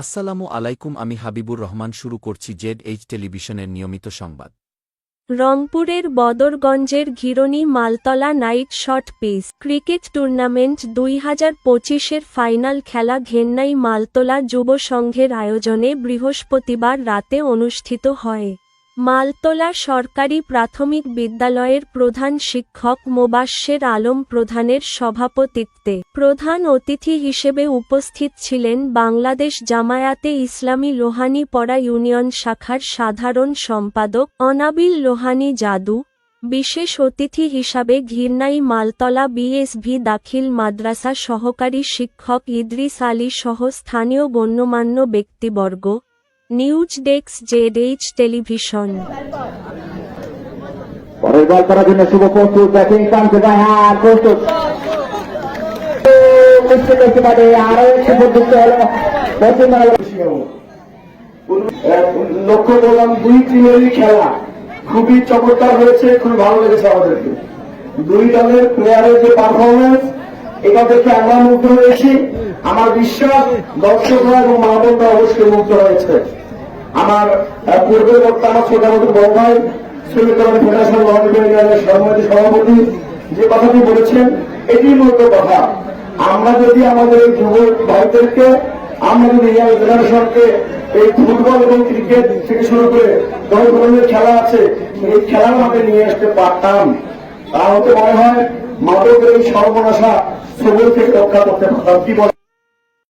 আসসালামু আলাইকুম, আমি হাবিবুর রহমান শুরু করছি জেড এইচ টেলিভিশনের নিয়মিত সংবাদ। রংপুরের বদরগঞ্জের Ghirani Maltala night short pitch cricket tournament দুই হাজার পঁচিশের ফাইনাল খেলা ঘেন্নাই মালতলা যুব সংঘের আয়োজনে বৃহস্পতিবার রাতে অনুষ্ঠিত হয়। মালতলা সরকারি প্রাথমিক বিদ্যালয়ের প্রধান শিক্ষক মোবাশ্বের আলম প্রধানের সভাপতিত্বে প্রধান অতিথি হিসেবে উপস্থিত ছিলেন বাংলাদেশ জামায়াতে ইসলামী লোহানীপড়া ইউনিয়ন শাখার সাধারণ সম্পাদক অনাবিল লোহানি জাদু, বিশেষ অতিথি হিসাবে ঘিরনাই মালতলা বিএসভি দাখিল মাদ্রাসা সহকারী শিক্ষক ইদ্রিস আলী সহ স্থানীয় গণ্যমান্য ব্যক্তিবর্গ নিউজ ডেস্ক জেডএইচ টেলিভিশন। পরের বল করার জন্য শুভ প্রস্তুত ব্যাটিং আর প্রস্তুত। করতে পারে আরও একটি হলো লক্ষ্য করলাম দুই টিমেরই খেলা। খুবই চমৎকার হয়েছে খুবই ভালো লেগেছে আমাদেরকে। দুই দলের প্লেয়ারের যে পারফরমেন্স এটা দেখে আমরা মুগ্ধ হয়েছি। আমার বিশ্বাস দর্শকরা এবং মা বোনরা অবশ্যই মুগ্ধ হয়েছে। আমার পূর্বের বক্তা আমার ছোট বড় ভাই ফেডারেশন সভাপতি যে কথাটি বলেছেন, এটি মূলত কথা। আমরা যদি আমাদের যুবক ভাইদেরকে, আমরা যদি ইয়াং জেনারেশনকে, এই ফুটবল এবং ক্রিকেট থেকে শুরু করে যত ধরনের খেলা আছে, এই খেলার মাঠে নিয়ে আসতে পারতাম। তাহলে মনে হয়, মাদকের এই সর্বনাশা সবুজ থেকে রক্ষা করতে পারতাম। কি বলে